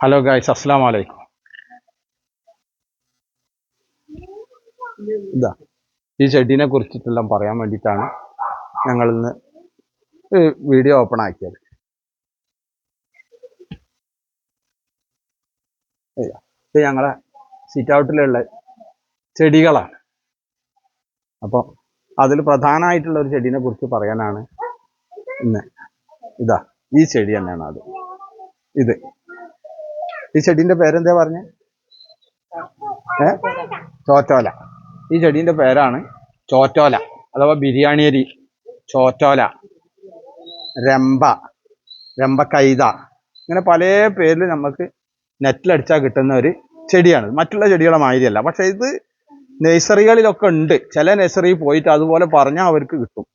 Hello guys അസ്സാം വലൈക്കും ഇതാ ഈ ചെടീനെ കുറിച്ചിട്ടെല്ലാം പറയാൻ വേണ്ടിയിട്ടാണ് ഞങ്ങൾ ഇന്ന് വീഡിയോ ഓപ്പൺ ആക്കിയത്. ഇതാ, ഞങ്ങളെ സിറ്റ് ഔട്ടിലുള്ള ചെടികളാണ്. അപ്പം അതിൽ പ്രധാനമായിട്ടുള്ള ഒരു ചെടീനെ കുറിച്ച് പറയാനാണ് ഇന്ന്. ഇതാ ഈ ചെടി തന്നെയാണ് അത്. ഇത്. ഈ ചെടിന്റെ പേരെന്താ പറഞ്ഞ? ഏ? ചോറ്റോല. ഈ ചെടിന്റെ പേരാണ് ചോറ്റോല അഥവാ ബിരിയാണി അരി ചോറ്റോല രമ്പ രമ്പ കൈത ഇങ്ങനെ പല പേരിൽ നമുക്ക് നെറ്റിലടിച്ചാൽ കിട്ടുന്ന ഒരു ചെടിയാണ്. മറ്റുള്ള ചെടികളെ മാതിരിയല്ല. പക്ഷേ ഇത് നഴ്സറികളിലൊക്കെ ഉണ്ട്. ചില നഴ്സറി പോയിട്ട് അതുപോലെ പറഞ്ഞാൽ അവർക്ക് കിട്ടും.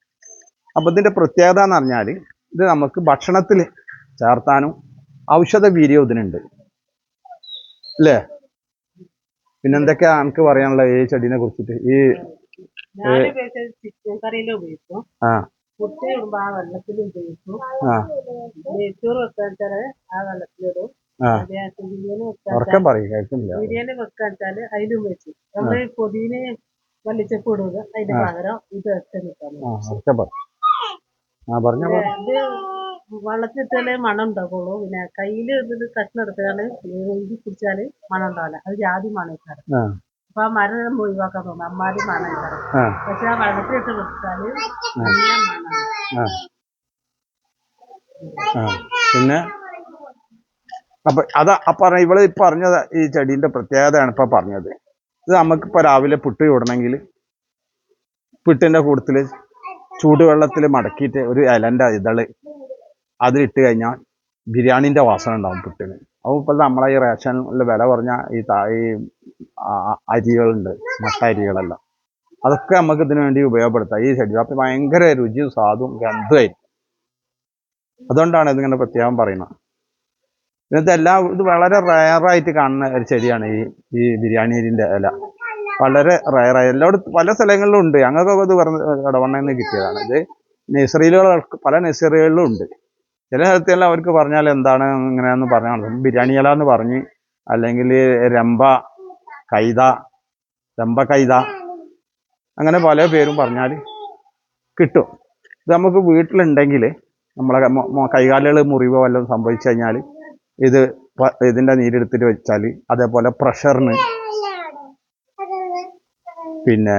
അപ്പം ഇതിന്റെ പ്രത്യേകത എന്ന് പറഞ്ഞാൽ ഇത് നമുക്ക് ഭക്ഷണത്തിൽ ചേർത്താനും ഔഷധ വീര്യം ഇതിനുണ്ട്. അല്ലേ പിന്നെന്തൊക്കെയാ എനിക്ക് പറയാനുള്ളത് ഈ ചെടീനെ കുറിച്ചിട്ട്? ഈ ചിക്കൻ ഉപയോഗിക്കും ആ. ആ വെള്ളത്തിൽ ഉപയോഗിക്കും നെയ്ച്ചോറ് വെക്കാച്ചാൽ ആ വെള്ളത്തിലിടും ഉറക്കം പറയും കേൾക്കുന്നില്ല. ബിരിയാണി വെക്കാച്ചാൽ അതിലും വെച്ച് നമ്മൾ പൊതിനെ മല്ലിച്ചപ്പ് അതിന്റെ പകരം ഇത് വെച്ചാൽ ആ പറഞ്ഞ വെള്ളത്തിലിട്ടാലേ മണം ഉണ്ടാവുള്ളൂ പിന്നെ കയ്യിൽ ഇതിൽ കഷ്ണം എടുത്താൽ എഴുതി പിടിച്ചാൽ മണം ഉണ്ടാവില്ല അത് ജാതി മണം ഇട്ടാറ് ആ. അപ്പൊ ആ മരം ഒഴിവാക്കാൻ തോന്നും. അമ്മാരി മണം ഇട്ടാറ് ആ. പക്ഷെ ആ വെള്ളത്തിലിട്ട് വെച്ചാൽ നല്ല മണമാണ്. പിന്നെ അപ്പൊ അതാ പറഞ്ഞ ഇവൾ ഇപ്പൊ പറഞ്ഞത് ഈ ചെടീന്റെ പ്രത്യേകതയാണ് ഇപ്പൊ പറഞ്ഞത്. ഇത് നമുക്ക് നമുക്കിപ്പോ രാവിലെ പുട്ട് ചൂടണമെങ്കിൽ പുട്ടിന്റെ കൂട്ടത്തിൽ ചൂടുവെള്ളത്തിൽ മടക്കിയിട്ട് ഒരു ഇലന്റെ ഇതൾ അതിലിട്ട് കഴിഞ്ഞാൽ ബിരിയാണിന്റെ വാസന ഉണ്ടാവും പുട്ടിന്. അപ്പോൾ ഇപ്പോൾ നമ്മളെ ഈ റേഷനിൽ വില കുറഞ്ഞ ഈ ഈ അരികളുണ്ട് മട്ട അരികളെല്ലാം. അതൊക്കെ നമുക്ക് ഇതിനു വേണ്ടി ഉപയോഗപ്പെടുത്താം. ഈ ചെടി അപ്പം ഭയങ്കര രുചിയും സ്വാദും ഗന്ധമായിരിക്കും. അതുകൊണ്ടാണ് ഇതിങ്ങനെ പ്രത്യേകം പറയുന്നത്. ഇന്നത്തെ എല്ലാ ഇത് വളരെ റയറായിട്ട് കാണുന്ന ഒരു ചെടിയാണ് ഈ ഈ ബിരിയാണി അരിന്റെ ഇല. വളരെ റയറായി എല്ലായിടത്തും പല സ്ഥലങ്ങളിലും ഉണ്ട്. ഞങ്ങൾക്കൊക്കെ ഇത് പറഞ്ഞ് ഇടവണ്ണയിൽ നിന്ന് കിട്ടിയതാണ്. ഇത് നഴ്സറികളൊക്കെ പല നഴ്സറികളിലും ഉണ്ട്. ചില സ്ഥലത്തെല്ലാം അവർക്ക് പറഞ്ഞാൽ എന്താണ് ഇങ്ങനെയെന്ന് പറഞ്ഞാൽ ബിരിയാണി ഇല എന്ന് പറഞ്ഞ് അല്ലെങ്കിൽ രമ്പ കൈത രമ്പ കൈത അങ്ങനെ പല പേരും പറഞ്ഞാൽ കിട്ടും. ഇത് നമുക്ക് വീട്ടിലുണ്ടെങ്കിൽ നമ്മളെ കൈകാലുകൾ മുറിവോ വല്ലതും സംഭവിച്ചു കഴിഞ്ഞാൽ ഇത് ഇതിന്റെ നീരെടുത്തിട്ട് വെച്ചാൽ അതേപോലെ പ്രഷറിന് പിന്നെ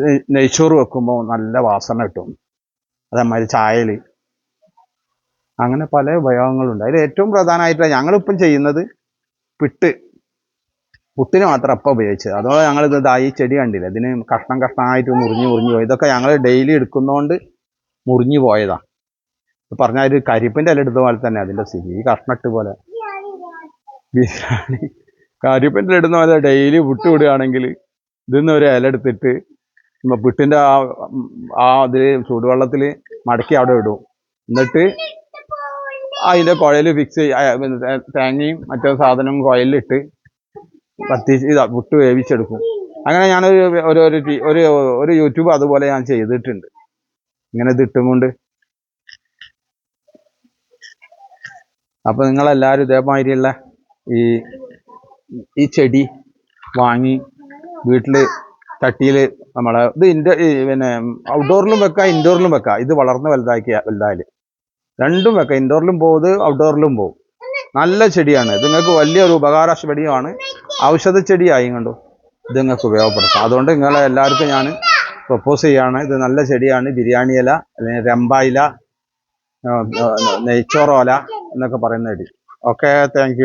നെയ്- നെയ്ച്ചോറ് വെക്കുമ്പോൾ നല്ല വാസന കിട്ടും. അതേമാതിരി ചായയിൽ അങ്ങനെ പല ഉപയോഗങ്ങളുണ്ട്. അതിൽ ഏറ്റവും പ്രധാനമായിട്ട് ഞങ്ങളിപ്പം ചെയ്യുന്നത് പിട്ട്. പുട്ടിന് മാത്രം അപ്പം ഉപയോഗിച്ചത്. അതോടെ ഞങ്ങൾ ഇത് ദായി ചെടി കണ്ടില്ല? ഇതിന് കഷ്ണം കഷ്ണമായിട്ട് മുറിഞ്ഞ് മുറിഞ്ഞ് പോയി. ഇതൊക്കെ ഞങ്ങൾ ഡെയിലി എടുക്കുന്നതുകൊണ്ട് മുറിഞ്ഞു പോയതാണ് പറഞ്ഞ ഒരു കരിപ്പിന്റെ ഇല എടുത്ത പോലെ തന്നെ അതിന്റെ സ്ഥിതി. ഈ കഷ്ണട്ട് പോലെ. ബിരിയാണി. കരിപ്പിന്റെ ഇടുന്ന പോലെ ഡെയിലി പുട്ട് വിടുകയാണെങ്കിൽ ഇതിന്ന് ഒരു ഇല എടുത്തിട്ട് ആ ആ അതിൽ ചൂടുവെള്ളത്തിൽ മടക്കി അവിടെ ഇടും. എന്നിട്ട് അതിന്റെ കുഴൽ ഫിക്സ് തേങ്ങയും മറ്റേ സാധനവും കുഴലിലിട്ട് കത്തിച്ച് ഇതാ പുട്ട് വേവിച്ചെടുക്കും. അങ്ങനെ ഞാൻ ഒരു ഒരു ഒരു ഒരു യൂട്യൂബ് അതുപോലെ ഞാൻ ചെയ്തിട്ടുണ്ട്. ഇങ്ങനെ ഇതിട്ടും കൊണ്ട് അപ്പൊ നിങ്ങളെല്ലാവരും ഇതേമാതിരിയുള്ള ഈ ഈ ചെടി വാങ്ങി വീട്ടിൽ ചട്ടിയിൽ നമ്മളെ ഇത് ഇൻഡോ പിന്നെ ഔട്ട്ഡോറിലും വെക്കാം ഇൻഡോറിലും വെക്കാം. ഇത് വളർന്ന് വലുതാക്കിയ വലുതായാൽ. രണ്ടും വെക്കാം. ഇൻഡോറിലും പോകും ഔട്ട്ഡോറിലും പോകും നല്ല ചെടിയാണ്. ഇത് നിങ്ങൾക്ക് വലിയൊരു ഉപകാര ചെടിയാണ് ഔഷധ ചെടിയായി കണ്ടു? ഇത് നിങ്ങൾക്ക് ഉപയോഗപ്പെടുത്താം. അതുകൊണ്ട് നിങ്ങളെ എല്ലാവർക്കും ഞാൻ പ്രപ്പോസ് ചെയ്യാണ്. ഇത് നല്ല ചെടിയാണ്. ബിരിയാണി ഇല അല്ലെങ്കിൽ രമ്പ ഇല ആ, ആ, നെയ്ച്ചോറോല എന്നൊക്കെ പറയുന്ന ചെടി. Okay thank